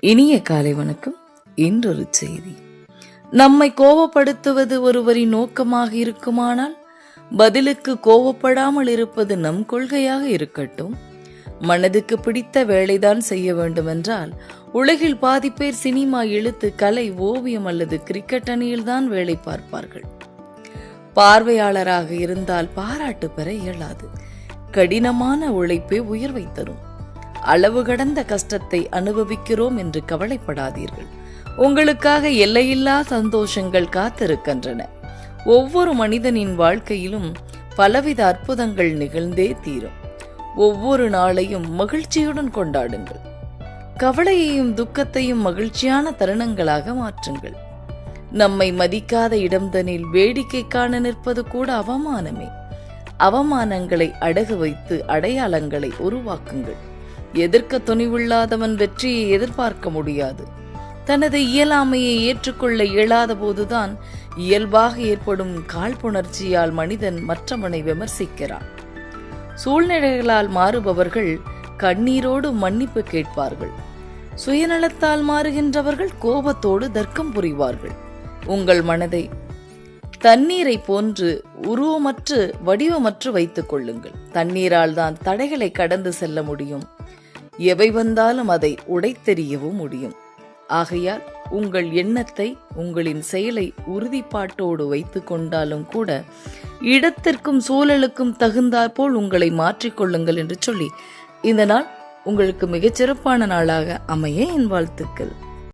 இனிய காலை வணக்கம். இன்றொரு செய்தி. நம்மை கோபப்படுத்துவது ஒருவரின் நோக்கமாக இருக்குமானால் பதிலுக்கு கோபப்படாமல் இருப்பது நம் கொள்கையாக இருக்கட்டும். மனதுக்கு பிடித்த வேலைதான் செய்ய வேண்டுமென்றால் உலகில் பாதி பேர் சினிமா எழுத்து கலை ஓவியம் அல்லது கிரிக்கெட் அணியில்தான் வேலை பார்ப்பார்கள். பார்வையாளராக இருந்தால் பாராட்டு பெற இயலாது. கடினமான உழைப்பே உயர்வை தரும். அளவு கடந்த கஷ்டத்தை அனுபவிக்கிறோம் என்று கவலைப்படாதீர்கள். உங்களுக்காக எல்லையில்லா சந்தோஷங்கள் காத்திருக்கின்றன. ஒவ்வொரு மனிதனின் வாழ்க்கையிலும் பலவித அற்புதங்கள் நிகழ்ந்தே தீரும். ஒவ்வொரு நாளையும் மகிழ்ச்சியுடன் கொண்டாடுங்கள். கவலையையும் துக்கத்தையும் மகிழ்ச்சியான தருணங்களாக மாற்றுங்கள். நம்மை மதிக்காத இடம்தனில் வேடிக்கை காண நிற்பது கூட அவமானமே. அவமானங்களை அடகு வைத்து அடையாளங்களை உருவாக்குங்கள். எதிர்க்க துணிவில்லாதவன் வெற்றியை எதிர்பார்க்க முடியாது. தனது இயலாமையை ஏற்றுக்கொள்ள இயலாத போதுதான் இயல்பாக ஏற்படும் காழ்ப்புணர்ச்சியால் மனிதன் மற்றவனை விமர்சிக்கிறான். சூழ்நிலைகளால் மாறுபவர்கள் கண்ணீரோடு மன்னிப்பு கேட்பார்கள். சுயநலத்தால் மாறுகின்றவர்கள் கோபத்தோடு தர்க்கம் புரிவார்கள். உங்கள் மனதை தண்ணீரை போன்று உருவமற்று வடிவமற்று வைத்துக் கொள்ளுங்கள். தண்ணீரால் தான் தடைகளை கடந்து செல்ல முடியும். எவை வந்தாலும் அதை உடைத்தெறியவும் முடியும். ஆகையால் உங்கள் எண்ணத்தை உங்களின் செயலை உறுதிப்பாட்டோடு வைத்து கொண்டாலும் கூட இடத்திற்கும் சூழலுக்கும் தகுந்தாற்போல் உங்களை மாற்றிக்கொள்ளுங்கள் என்று சொல்லி இந்த நாள் உங்களுக்கு மிகச்சிறப்பான நாளாக அமைய என் வாழ்த்துக்கள்.